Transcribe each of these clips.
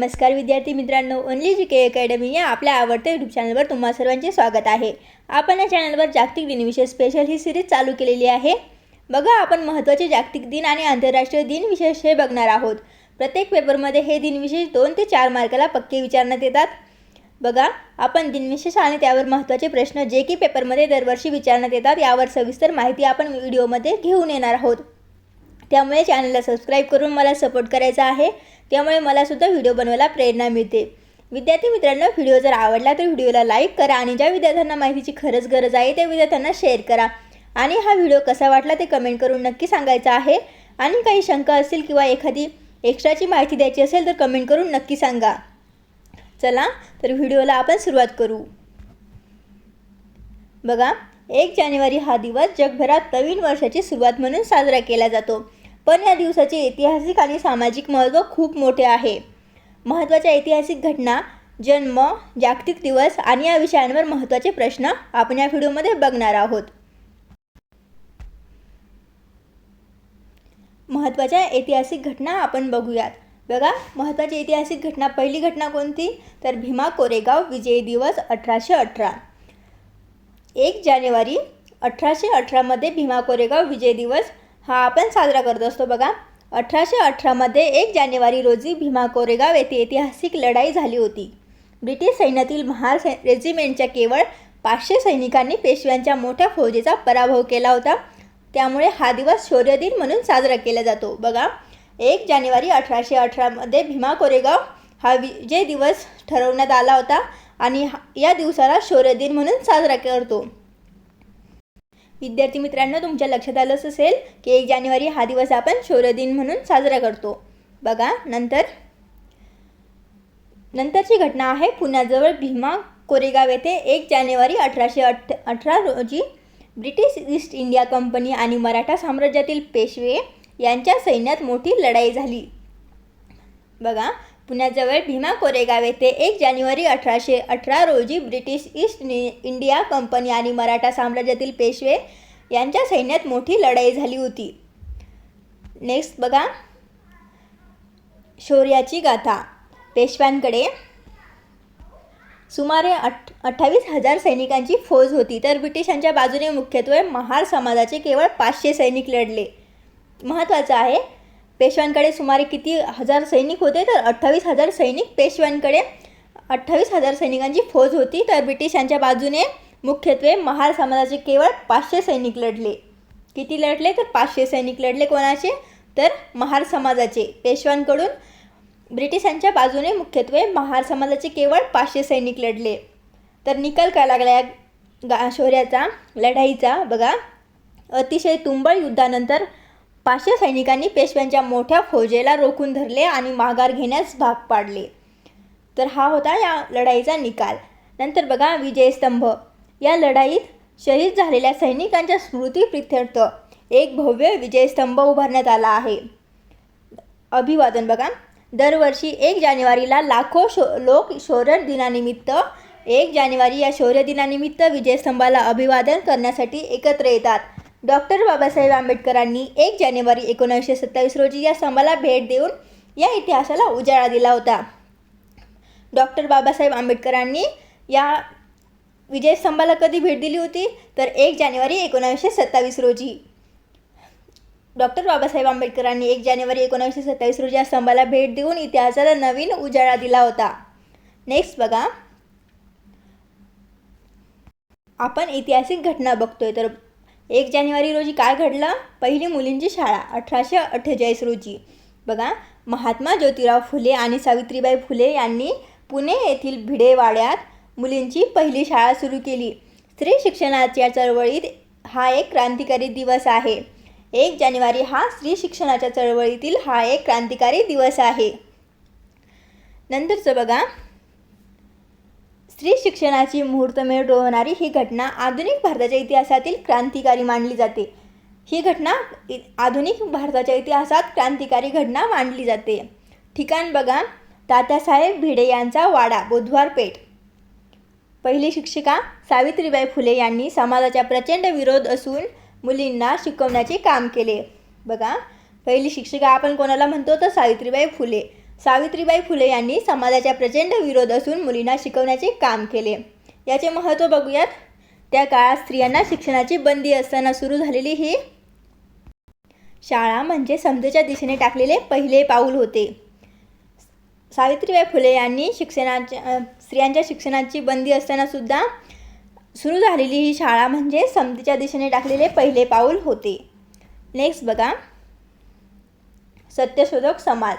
नमस्कार विद्यार्थी मित्रांनो ओनली जी के अकॅडमी या आपल्या आवडत्या यूट्यूब चॅनलवर तुम्हा सर्वांचे स्वागत आहे. आपण या चॅनलवर जागतिक दिनविषय स्पेशल ही सिरीज चालू केलेली आहे. बघा आपण महत्त्वाचे जागतिक दिन आणि आंतरराष्ट्रीय दिनविशेष हे बघणार आहोत. प्रत्येक पेपरमध्ये हे दिनविशेष दोन ते चार मार्काला पक्के विचारण्यात येतात. बघा आपण दिनविशेष आणि त्यावर महत्त्वाचे प्रश्न जे की पेपरमध्ये दरवर्षी विचारण्यात येतात यावर सविस्तर माहिती आपण व्हिडिओमध्ये घेऊन येणार आहोत. त्यामुळे चॅनलला सबस्क्राईब करून मला सपोर्ट करायचा आहे. त्यामुळे मलासुद्धा व्हिडिओ बनवायला प्रेरणा मिळते. विद्यार्थी मित्रांनो व्हिडिओ जर आवडला तर व्हिडिओला लाईक करा आणि ज्या विद्यार्थ्यांना माहितीची खरंच गरज आहे त्या विद्यार्थ्यांना शेअर करा. आणि हा व्हिडिओ कसा वाटला ते कमेंट करून नक्की सांगायचा आहे. आणि काही शंका असतील किंवा एखादी एक्स्ट्राची माहिती द्यायची असेल तर कमेंट करून नक्की सांगा. चला तर व्हिडिओला आपण सुरुवात करू. बघा एक जानेवारी हा दिवस जगभरात नवीन वर्षाची सुरुवात म्हणून साजरा केला जातो. पण या दिवसाचे ऐतिहासिक आणि सामाजिक महत्त्व खूप मोठे आहे. महत्त्वाच्या ऐतिहासिक घटना जन्म जागतिक दिवस आणि या विषयांवर महत्त्वाचे प्रश्न आपण या व्हिडिओमध्ये बघणार आहोत. महत्त्वाच्या ऐतिहासिक घटना आपण बघूयात. बघा महत्त्वाची ऐतिहासिक घटना पहिली घटना कोणती? तर भीमा कोरेगाव विजय दिवस अठराशे अठरा. एक जानेवारी अठराशे अठरामध्ये भीमा कोरेगाव विजय दिवस हा आपण साजरा करत असतो बघा. अठराशे अठरामध्ये एक जानेवारी रोजी भीमा कोरेगाव येथे ऐतिहासिक लढाई झाली होती. ब्रिटिश सैन्यातील महार सै रेजिमेंटच्या केवळ पाचशे सैनिकांनी पेशव्यांच्या मोठ्या फौजेचा पराभव केला होता. त्यामुळे हा दिवस शौर्य दिन म्हणून साजरा केला जातो. बघा एक जानेवारी अठराशे अठरामध्ये भीमा कोरेगाव हा विजय दिवस ठरवण्यात आला होता आणि या दिवसाला शौर्य दिन म्हणून साजरा करतो. विद्यार्थी मित्रांनो तुमच्या लक्षात आलंच असेल की एक जानेवारी हा दिवस आपण शौर्यदिन म्हणून साजरा करतो. बघा नंतर नंतरची घटना आहे पुण्याजवळ भीमा कोरेगाव येथे एक जानेवारी अठराशे अठ अठरा रोजी ब्रिटिश ईस्ट इंडिया कंपनी आणि मराठा साम्राज्यातील पेशवे यांच्या सैन्यात मोठी लढाई झाली. बघा पुण्याजवळ भीमा कोरेगाव येथे एक जानेवारी अठराशे अठरा रोजी ब्रिटिश ईस्ट इंडिया कंपनी आणि मराठा साम्राज्यातील पेशवे यांच्या सैन्यात मोठी लढाई झाली होती. नेक्स्ट बघा. शौर्याची गाथा. पेशव्यांकडे सुमारे अठ अठ्ठावीस हजार सैनिकांची फौज होती तर ब्रिटिशांच्या बाजूने मुख्यत्वे महार समाजाचे केवळ पाचशे सैनिक लढले. महत्त्वाचं आहे पेशव्यांकडे सुमारे किती हजार सैनिक होते? तर अठ्ठावीस हजार सैनिक पेशव्यांकडे अठ्ठावीस हजार सैनिकांची फौज होती. तर ब्रिटिशांच्या बाजूने मुख्यत्वे महार समाजाचे केवळ पाचशे सैनिक लढले. किती लढले? तर पाचशे सैनिक लढले कोणाचे? तर महार समाजाचे. पेशव्यांकडून ब्रिटिशांच्या बाजूने मुख्यत्वे महार समाजाचे केवळ पाचशे सैनिक लढले. तर निकाल काय लागला या गा शौर्याचा लढाईचा? बघा अतिशय तुंबळ युद्धानंतर पाचशे सैनिकांनी पेशव्यांच्या मोठ्या फौजेला रोखून धरले आणि माघार घेण्यास भाग पाडले. तर हा होता या लढाईचा निकाल. नंतर बघा विजयस्तंभ. या लढाईत शहीद झालेल्या सैनिकांच्या स्मृतीप्रित्यर्थ एक भव्य विजयस्तंभ उभारण्यात आला आहे. अभिवादन बघा. दरवर्षी एक जानेवारीला लाखो शो लोक शौर्य दिनानिमित्त एक जानेवारी या शौर्य दिनानिमित्त विजयस्तंभाला अभिवादन करण्यासाठी एकत्र येतात. डॉक्टर बाबासाहेब आंबेडकरांनी एक जानेवारी एकोणीसशे सत्तावीस रोजी या स्तंभाला भेट देऊन या इतिहासाला उजाळा दिला होता. डॉक्टर बाबासाहेब आंबेडकरांनी या विजयस्तंभाला कधी भेट दिली होती? तर एक जानेवारी एकोणीसशे सत्तावीस रोजी. डॉक्टर बाबासाहेब आंबेडकरांनी एक जानेवारी एकोणीसशे सत्तावीस रोजी या स्तंभाला भेट देऊन इतिहासाला नवीन उजाळा दिला होता. नेक्स्ट बघा. आपण ऐतिहासिक घटना बघतोय तर एक जानेवारी रोजी काय घडलं? पहिली मुलींची शाळा अठराशे अठ्ठेचाळीस रोजी. बघा महात्मा ज्योतिराव फुले आणि सावित्रीबाई फुले यांनी पुणे येथील भिडेवाड्यात मुलींची पहिली शाळा सुरू केली. स्त्री शिक्षणाच्या चळवळीत हा एक क्रांतिकारी दिवस आहे. एक जानेवारी हा स्त्री शिक्षणाच्या चळवळीतील हा एक क्रांतिकारी दिवस आहे. नंतरचं बघा. स्त्री शिक्षणाची मुहूर्तमेढ डोळवणारी ही घटना आधुनिक भारताच्या इतिहासातील क्रांतिकारी मानली जाते. ही घटना इ- आधुनिक भारताच्या इतिहासात क्रांतिकारी घटना मानली जाते. ठिकाण बघा. तात्यासाहेब भिडे यांचा वाडा बुधवार पेठ पहिली शिक्षिका सावित्रीबाई फुले यांनी समाजाचा प्रचंड विरोध असून मुलींना शिकवण्याचे काम केले. बघा. पहिली शिक्षिका आपण कोणाला म्हणतो? तर सावित्रीबाई फुले. सावित्रीबाई फुले यांनी समाजाच्या प्रचंड विरोध असून मुलींना शिकवण्याचे काम केले. याचे महत्त्व बघूयात. त्या काळात स्त्रियांना शिक्षणाची बंदी असताना सुरू झालेली ही शाळा म्हणजे समजेच्या दिशेने टाकलेले पहिले पाऊल होते. सावित्रीबाई फुले यांनी शिक्षणाच्या स्त्रियांच्या शिक्षणाची बंदी असताना सुद्धा सुरू झालेली ही शाळा म्हणजे समतेच्या दिशेने टाकलेले पहिले पाऊल होते. नेक्स्ट बघा. सत्यशोधक समाज.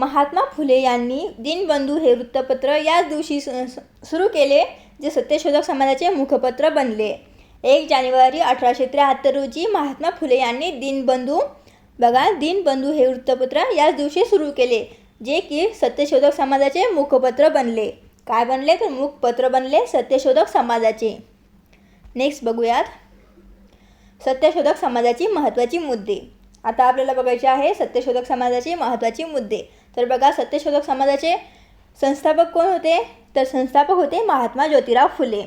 महात्मा फुले यांनी दीनबंधू हे वृत्तपत्र याच दिवशी सु- सुरू केले जे सत्यशोधक समाजाचे मुखपत्र बनले. एक जानेवारी अठराशे त्र्याहत्तर रोजी महात्मा फुले यांनी दीनबंधू बघा दीनबंधू हे वृत्तपत्र याच दिवशी सुरू केले जे की सत्यशोधक समाजाचे मुखपत्र बनले. काय बनले? तर मुखपत्र बनले सत्यशोधक समाजाचे. नेक्स्ट बघूयात. सत्यशोधक समाजाची महत्त्वाची मुद्दे. आता आपल्याला बघायचे आहे सत्यशोधक समाजाचे महत्त्वाचे मुद्दे. तर बघा सत्यशोधक समाजाचे संस्थापक कोण होते? तर संस्थापक होते महात्मा ज्योतिराव फुले.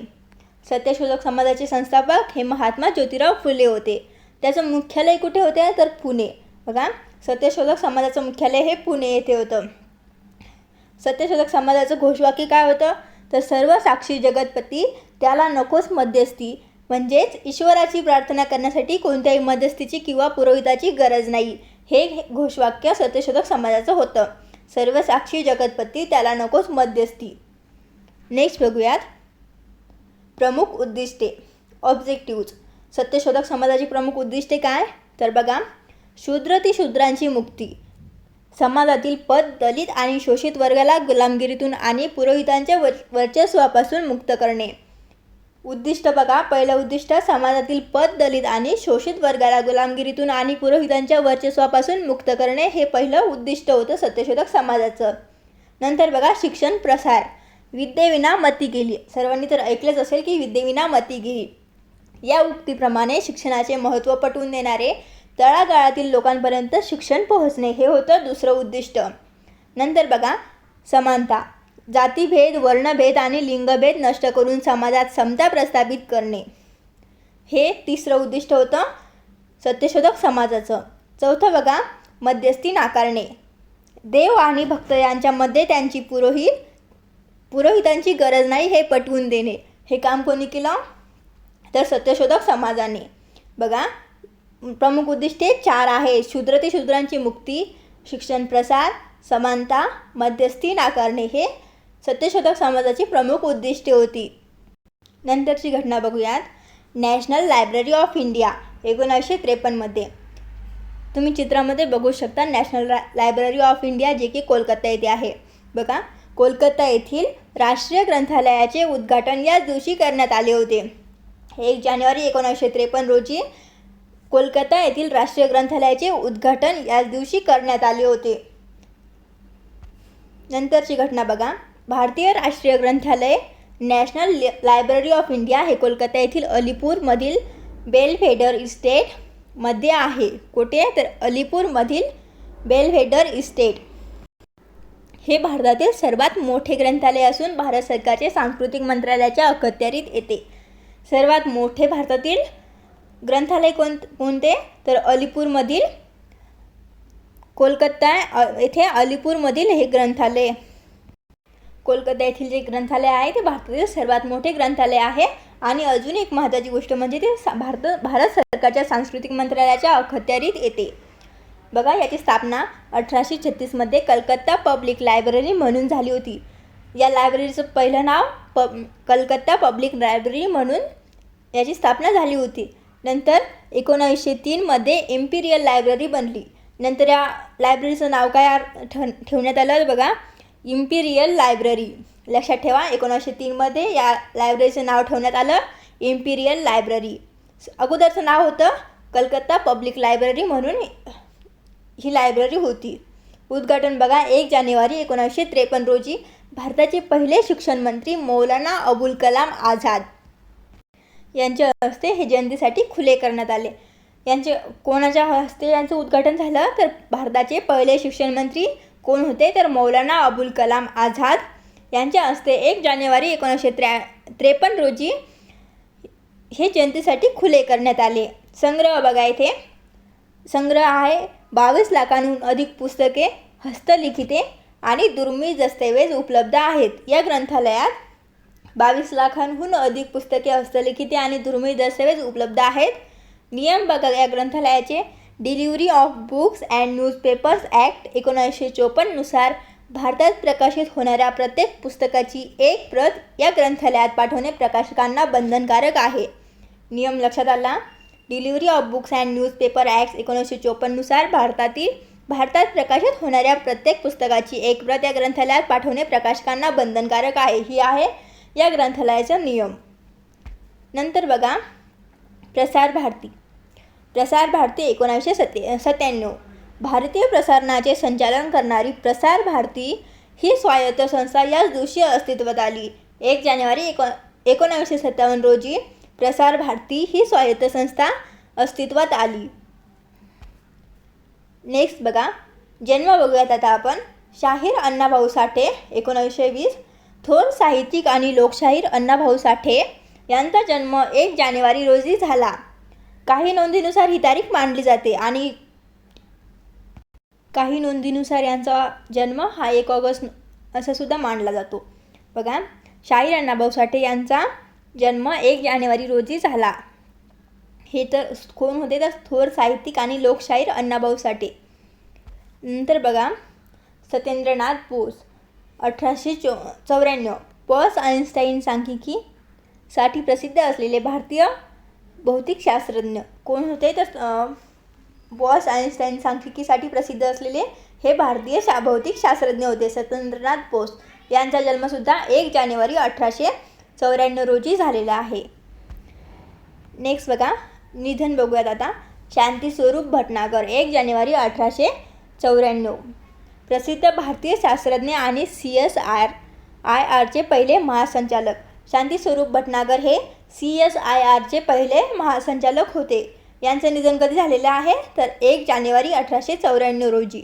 सत्यशोधक समाजाचे संस्थापक हे महात्मा ज्योतिराव फुले होते. त्याचं मुख्यालय कुठे होते? तर पुणे. बघा सत्यशोधक समाजाचं मुख्यालय हे पुणे येथे होतं. सत्यशोधक समाजाचं घोषवाक्य काय होतं? तर सर्व साक्षी जगतपती त्याला नकोच मध्यस्थी. म्हणजेच ईश्वराची प्रार्थना करण्यासाठी कोणत्याही मध्यस्थीची किंवा पुरोहिताची गरज नाही. हे घोषवाक्य सत्यशोधक समाजाचं होतं. सर्व साक्षी जगतपती त्याला नकोच मध्यस्थी. नेक्स्ट बघूयात. प्रमुख उद्दिष्टे. ऑब्जेक्टिव्ज सत्यशोधक समाजाची प्रमुख उद्दिष्टे काय? तर बघा. शूद्र ती शूद्रांची मुक्ती. समाजातील पद दलित आणि शोषित वर्गाला गुलामगिरीतून आणि पुरोहितांच्या वर वर्चस्वापासून मुक्त करणे. उद्दिष्ट बघा. पहिलं उद्दिष्ट समाजातील पद दलित आणि शोषित वर्गाला गुलामगिरीतून आणि पुरोहितांच्या वर्चस्वापासून मुक्त करणे हे पहिलं उद्दिष्ट होतं सत्यशोधक समाजाचं. नंतर बघा शिक्षण प्रसार. विद्येविना मती गेली. सर्वांनी तर ऐकलंच असेल की विद्येविना मती गेली. या उक्तीप्रमाणे शिक्षणाचे महत्त्व पटवून देणारे तळागाळातील लोकांपर्यंत शिक्षण पोहोचणे हे होतं दुसरं उद्दिष्ट. नंतर बघा समानता. जातीभेद वर्णभेद आणि लिंगभेद नष्ट करून समाजात समता प्रस्थापित करणे. हे तिसरं उद्दिष्ट होतं सत्यशोधक समाजाचं. चौथं बघा मध्यस्थी नाकारणे. देव आणि भक्त यांच्यामध्ये त्यांची पुरोहित पुरोहितांची गरज नाही हे पटवून देणे. हे काम कोणी केलं? तर सत्यशोधक समाजाने. बघा प्रमुख उद्दिष्टे चार आहे. शूद्र ते शूद्रांची मुक्ती शिक्षण प्रसार समानता मध्यस्थी नाकारणे. हे सत्यशोधक समाजाची प्रमुख उद्दिष्टे होती. नंतरची घटना बघूयात. नॅशनल लायब्ररी ऑफ इंडिया एकोणावीसशे त्रेपन्नमध्ये तुम्ही चित्रामध्ये बघू शकता नॅशनल रा लायब्ररी ऑफ इंडिया जे की कोलकाता येथे आहे. बघा कोलकाता येथील राष्ट्रीय ग्रंथालयाचे उद्घाटन याच दिवशी करण्यात आले होते. एक जानेवारी एकोणीसशे त्रेपन्न रोजी कोलकाता येथील राष्ट्रीय ग्रंथालयाचे उद्घाटन याच दिवशी करण्यात आले होते. नंतरची घटना बघा. भारतीय राष्ट्रीय ग्रंथालय नॅशनल लायब्ररी ऑफ इंडिया हे कोलकाता येथील अलीपूरमधील बेलफेडर इस्टेटमध्ये आहे. कुठे तर अलीपूरमधील बेलफेडर इस्टेट. हे भारतातील सर्वात मोठे ग्रंथालय असून भारत सरकारचे सांस्कृतिक मंत्रालयाच्या अखत्यारीत येते. सर्वात मोठे भारतातील ग्रंथालय कोण कोणते? तर अलीपूरमधील कोलकाता येथे अलीपूरमधील हे ग्रंथालय. कोलकाता येथील जे ग्रंथालय आहे ते भारतातील सर्वात मोठे ग्रंथालय आहे. आणि अजून एक महत्त्वाची गोष्ट म्हणजे ते सा- भारत भारत सरकारच्या सांस्कृतिक मंत्रालयाच्या अखत्यारीत येते. बघा याची स्थापना अठराशे छत्तीसमध्ये कलकत्ता पब्लिक लायब्ररी म्हणून झाली होती. या लायब्ररीचं पहिलं नाव प कलकत्ता पब्लिक लायब्ररी म्हणून याची स्थापना झाली होती. नंतर एकोणावीसशे तीनमध्ये इम्पिरियल लायब्ररी बनली. नंतर या लायब्ररीचं नाव काय ठ ठेवण्यात आलं बघा. इम्पिरियल लायब्ररी लक्षात ठेवा एकोणीसशे तीनमध्ये या लायब्ररीचं नाव ठेवण्यात आलं. इम्पिरियल लायब्ररी अगोदरचं नाव होतं कलकत्ता पब्लिक लायब्ररी म्हणून ही लायब्ररी होती. उद्घाटन बघा एक जानेवारी एकोणीसशे त्रेपन्न रोजी भारताचे पहिले शिक्षण मंत्री मौलाना अबुल कलाम आझाद यांच्या हस्ते हे जयंतीसाठी खुले करण्यात आले. यांचे कोणाच्या हस्ते यांचं उद्घाटन झालं? तर भारताचे पहिले शिक्षण मंत्री कोण होते? तर मौलाना अबुल कलाम आझाद यांच्या हस्ते एक जानेवारी एकोणीसशे त्र्या त्रेपन्न रोजी हे जयंतीसाठी खुले करण्यात आले. संग्रह बघा इथे. संग्रह आहे. बावीस लाखांहून अधिक पुस्तके हस्तलिखिते आणि दुर्मिळ दस्तऐवज उपलब्ध आहेत. या ग्रंथालयात बावीस लाखांहून अधिक पुस्तके हस्तलिखिते आणि दुर्मिळ दस्तऐवज उपलब्ध आहेत. नियम बघा या ग्रंथालयाचे. Delivery of books and newspapers act एकोणीसशे चोपन्ननुसार भारतात प्रकाशित होणाऱ्या प्रत्येक पुस्तकाची एक प्रत या ग्रंथालयात पाठवणे प्रकाशकांना बंधनकारक आहे. नियम लक्षात आला? Delivery of books and newspaper act एकोणीसशे चोपन्ननुसार भारतातील भारतात प्रकाशित होणाऱ्या प्रत्येक पुस्तकाची एक प्रत या ग्रंथालयात पाठवणे प्रकाशकांना बंधनकारक आहे. ही आहे या ग्रंथालयाचा नियम. नंतर बघा. प्रसार भारती. प्रसार भारती एकोणावीसशे सत्ते सत्त्याण्णव. भारतीय प्रसारणाचे संचालन करणारी प्रसार भारती ही स्वायत्त संस्था याच दिवशी अस्तित्वात आली. एक जानेवारी एको एकोणावीसशे सत्तावन्न रोजी प्रसार भारती ही स्वायत्त संस्था अस्तित्वात आली. नेक्स्ट बघा. जन्म बघूयात आता आपण. शाहीर अण्णाभाऊ साठे एकोणावीसशे वीस. थोर साहित्यिक आणि लोकशाहीर अण्णाभाऊ साठे यांचा जन्म एक जानेवारी रोजी झाला. काही नोंदीनुसार ही तारीख मानली जाते आणि काही नोंदीनुसार यांचा जन्म हा एक ऑगस्ट असा सुद्धा मानला जातो. बघा शाहीर अण्णाभाऊ साठे यांचा जन्म एक जानेवारी रोजी झाला. हे तर कोण होते तर थोर साहित्यिक आणि लोकशाहीर अण्णाभाऊ साठे. नंतर बघा सत्येंद्रनाथ बोस अठराशे चौ चौऱ्याण्णव पॉस आइन्स्टाईन सांख्यिकी साठी प्रसिद्ध असलेले भारतीय भौतिकशास्त्रज्ञ कोण होते? तर बॉस आईन्स्टाईन सांख्यिकीसाठी प्रसिद्ध असलेले हे भारतीय शा भौतिक शास्त्रज्ञ होते. सत्येंद्रनाथ बोस यांचा जन्मसुद्धा एक जानेवारी अठराशे चौऱ्याण्णव रोजी झालेला आहे. नेक्स्ट बघा. निधन बघूयात आता. शांती स्वरूप भटनागर एक जानेवारी अठराशे चौऱ्याण्णव. प्रसिद्ध भारतीय शास्त्रज्ञ आणि सी एस आर आय आरचे पहिले महासंचालक. शांती स्वरूप भटनागर हे सी एस आय आरचे पहिले महासंचालक होते. यांचं निधन कधी झालेलं आहे? तर एक जानेवारी अठराशे चौऱ्याण्णव रोजी.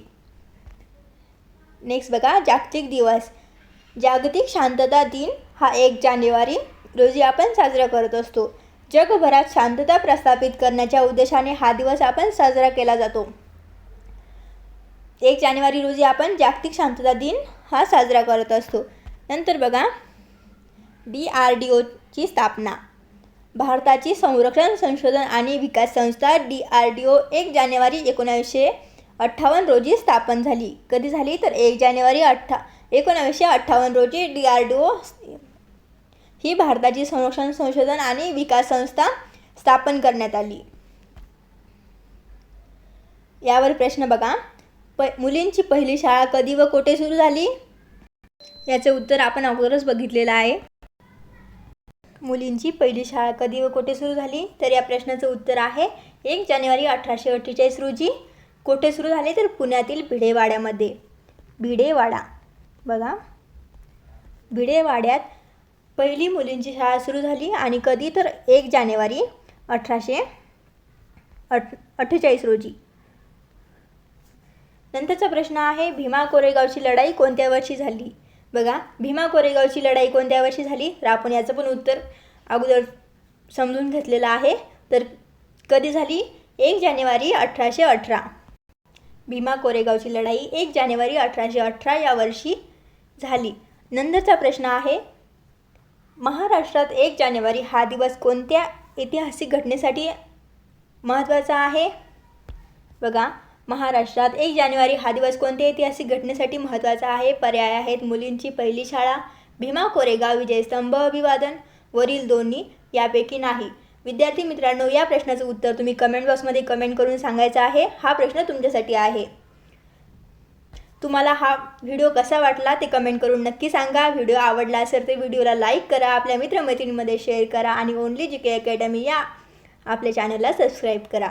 नेक्स्ट बघा जागतिक दिवस. जागतिक शांतता दिन हा एक जानेवारी रोजी आपण साजरा करत असतो. जगभरात शांतता प्रस्थापित करण्याच्या उद्देशाने हा दिवस आपण साजरा केला जातो. एक जानेवारी रोजी आपण जागतिक शांतता दिन हा साजरा करत असतो. नंतर बघा डी आर डी ओची स्थापना. भारताची संरक्षण संशोधन आणि विकास संस्था डी आर डी ओ एक जानेवारी एकोणावीसशे अठ्ठावन्न रोजी स्थापन झाली. कधी झाली? तर एक जानेवारी अठ्ठा एकोणावीसशे अठ्ठावन्न रोजी डी आर डी ओ ही भारताची संरक्षण संशोधन आणि विकास संस्था स्थापन करण्यात आली. यावर प्रश्न बघा. प मुलींची पहिली शाळा कधी व कोठे सुरू झाली? याचं उत्तर आपण अगोदरच बघितलेलं आहे. मुलींची पहिली शाळा कधी व कोठे सुरू झाली? तर या प्रश्नाचं उत्तर आहे एक जानेवारी अठराशे अठ्ठेचाळीस रोजी. कोठे सुरू झाले? तर पुण्यातील भिडेवाड्यामध्ये. भिडेवाडा. बघा. भिडेवाड्यात पहिली मुलींची शाळा सुरू झाली आणि कधी? तर एक जानेवारी अठराशे अठ अठ्ठेचाळीस रोजी. नंतरचा प्रश्न आहे भीमा कोरेगावची लढाई कोणत्या वर्षी झाली? बघा भीमा कोरेगावची लढाई कोणत्या वर्षी झाली? तर आपण याचं पण उत्तर अगोदर समजून घेतलेलं आहे. तर कधी झाली? एक जानेवारी अठराशे अठरा. भीमा कोरेगावची लढाई एक जानेवारी अठराशे अठरा या वर्षी झाली. नंतरचा प्रश्न आहे महाराष्ट्रात एक जानेवारी हा दिवस कोणत्या ऐतिहासिक घटनेसाठी महत्त्वाचा आहे? बघा महाराष्ट्रात एक जानेवारी हा दिवस कोणत्या ऐतिहासिक घटनेसाठी महत्त्वाचा आहे? पर्याय आहेत मुलींची पहिली शाळा भीमा कोरेगाव विजयस्तंभ अभिवादन वरील दोन्ही यापैकी नाही. विद्यार्थी मित्रांनो या प्रश्नाचं उत्तर तुम्ही कमेंट बॉक्समध्ये कमेंट करून सांगायचं आहे. हा प्रश्न तुमच्यासाठी आहे. तुम्हाला हा व्हिडिओ कसा वाटला ते कमेंट करून नक्की सांगा. व्हिडिओ आवडला असेल तर व्हिडिओला लाईक करा आपल्या मित्रमैत्रिणींमध्ये शेअर करा आणि ओनली जी के अकॅडमी या आपल्या चॅनलला सबस्क्राईब करा.